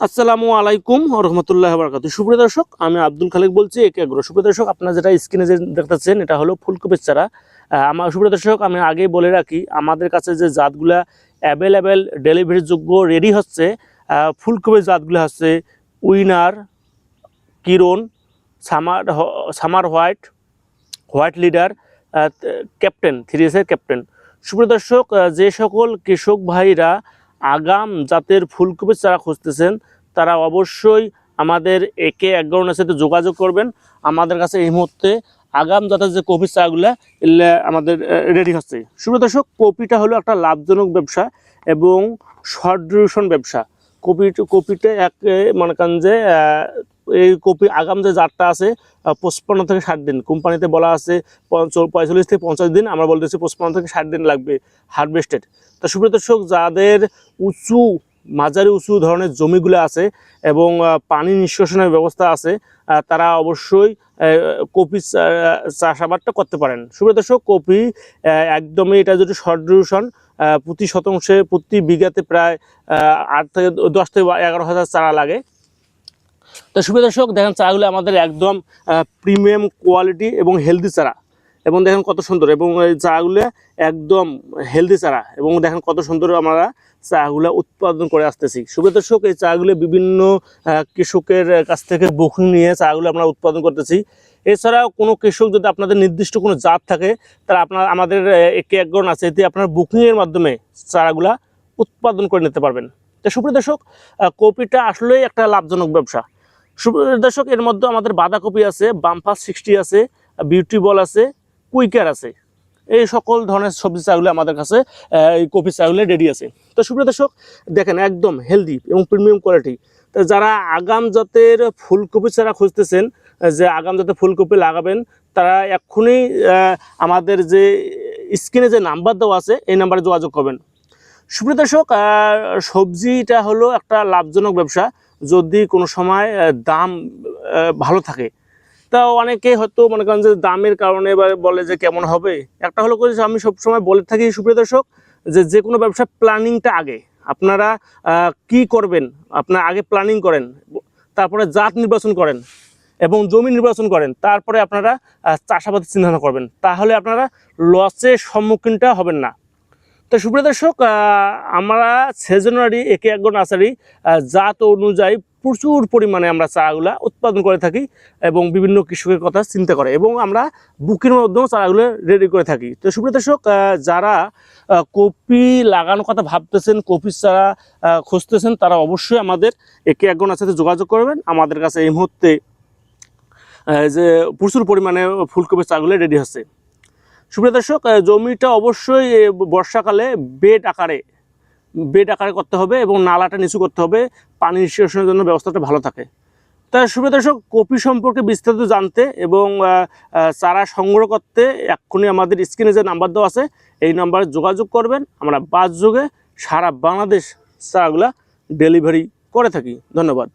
আসসালামু আলাইকুম রহমতুল্লাহ বরকাত সুপ্রিয় দর্শক, আমি আব্দুল খালেক বলছি একে আগ্রহ। সুপ্রিয় দর্শক, আপনারা যেটা স্ক্রিনে যে দেখতেছেন, এটা হলো ফুলকপির চারা। আমার সুপ্রিয় দর্শক, আমি আগেই বলে রাখি, আমাদের কাছে যে জাতগুলা অ্যাভেলেবেল ডেলিভারির যোগ্য রেডি হচ্ছে ফুলকপির জাতগুলো হচ্ছে winner, Kiran, summer summer white white leader captain, three এসের ক্যাপ্টেন। সুপ্রিয় দর্শক যে সকল কৃষক ভাইরা আগাম জাতের ফুলকপির চারা খুঁজতেছেন, তারা অবশ্যই আমাদের একে একগরণের সাথে যোগাযোগ করবেন। আমাদের কাছে এই মুহূর্তে আগাম জাতের যে কপির চারাগুলো আমাদের রেডি হচ্ছে। সুপ্রিয় দর্শক, কপিটা হলো একটা লাভজনক ব্যবসা এবং শর্ট ডিউরেশন ব্যবসা। কপি কপিটা এক, মনে করেন যে এই কপি আগাম যে জাতটা আছে পঁচপান্ন থেকে ষাট দিন। কোম্পানিতে বলা আছে পঁয়তাল্লিশ থেকে পঞ্চাশ দিন। আমরা বলতেছি পঁচপান্ন থেকে ষাট দিন লাগবে হারভেস্টেড তো সুপ্রিয় দর্শক, যাদের উঁচু, মাঝারি উঁচু ধরনের জমিগুলো আছে এবং পানি নিষ্কাশনের ব্যবস্থা আছে তারা অবশ্যই কপি চাষাবাদটা করতে পারেন। সুপ্রিয় দর্শক, কপি একদমই এটা যদি শর্ট ডিউরেশন প্রতি শতাংশে, প্রতি বিঘাতে প্রায় আট থেকে দশ থেকে এগারো হাজার চারা লাগে। তো সুপ্রিয় দর্শক, দেখেন চারাগুলো আমাদের একদম প্রিমিয়াম কোয়ালিটি এবং হেলদি চারা। এবং দেখেন কত সুন্দর, এবং এই চারাগুলো একদম হেলদি চারা। এবং দেখেন কত সুন্দর আমরা চাগুলো উৎপাদন করে আসতেছি। সুপ্রিয় দর্শক, এই চাগুলো বিভিন্ন কৃষকের কাছ থেকে বুকিং নিয়ে চাগুলো আমরা উৎপাদন করতেছি। এছাড়াও কোনো কৃষক যদি আপনাদের নির্দিষ্ট কোনো জাত থাকে, তারা আপনার, আমাদের একে একগণ আছে এতে আপনার বুকিংয়ের মাধ্যমে চারাগুলা উৎপাদন করে নিতে পারবেন। তো সুপ্রিয় দর্শক কপিটা আসলেই একটা লাভজনক ব্যবসা। দর্শক এর মধ্যে আমাদের বাঁধাকপি আছে বাম্পাস সিক্সটি আছে, বিউটি বল আছে, কুইকার আছে। এই সকল ধরনের সবজি চাগুলো আমাদের কাছে এই কপি চাগুলো রেডি আছে। তো সুপ্রিয় দর্শক দেখেন একদম হেলদি এবং প্রিমিয়াম কোয়ালিটি তো যারা আগাম জাতের ফুলকপি চারা খুঁজতেছেন, যে আগাম জাতের ফুলকপি লাগাবেন, তারা এক্ষুনি আমাদের যে স্ক্রিনে যে নাম্বার দেওয়া আছে, এই নাম্বারে যোগাযোগ করবেন। সুপ্রিয় দর্শক সবজিটা হলো একটা লাভজনক ব্যবসা। যদি কোনো সময় দাম ভালো থাকে। তা অনেকে হয়তো মনে করেন যে দামের কারণে বা বলে যে কেমন হবে। একটা হলো করে আমি সবসময় বলে থাকি সুপ্রিয় দর্শক যে যে কোনো ব্যবসা প্ল্যানিংটা আগে। আপনারা কি করবেন? আপনারা আগে প্ল্যানিং করেন তারপরে জাত নির্বাচন করেন এবং জমি নির্বাচন করেন। তারপরে আপনারা আহ, চাষাবাদের চিন্তাভাবনা করবেন। তাহলে আপনারা লসের সম্মুখীনটা হবেন না। তো সুপ্রিয় দর্শক আমরা সেজনারি একে এক নার্সারি জাত অনুযায়ী প্রচুর পরিমাণে আমরা চারাগুলা উৎপাদন করে থাকি এবং বিভিন্ন কৃষকের কথা চিন্তা করে এবং আমরা বুকের মাধ্যমেও চারাগুলো রেডি করে থাকি। তো সুপ্রিয় দর্শক যারা কপি লাগানোর কথা ভাবতেছেন, কপি চারা খুঁজতেছেন, তারা অবশ্যই আমাদের একে এক সাথে যোগাযোগ করবেন। আমাদের কাছে এই মুহূর্তে যে প্রচুর পরিমাণে ফুলকপির চারাগুলো রেডি হচ্ছে। সুপ্রিয় দর্শক জমিটা অবশ্যই বর্ষাকালে বেড আকারে বেড আকারে করতে হবে এবং নালাটা নিচু করতে হবে। পানি নিষ্কাশনের জন্য ব্যবস্থাটা ভালো থাকে। তা সুপ্রিয় দর্শক, কপি সম্পর্কে বিস্তারিত জানতে এবং চারা সংগ্রহ করতে এক্ষুনি আমাদের স্ক্রিনে যে নাম্বার দেওয়া আছে, এই নাম্বারে যোগাযোগ করবেন। আমরা বাস যুগে সারা বাংলাদেশ চারাগুলা ডেলিভারি করে থাকি। ধন্যবাদ।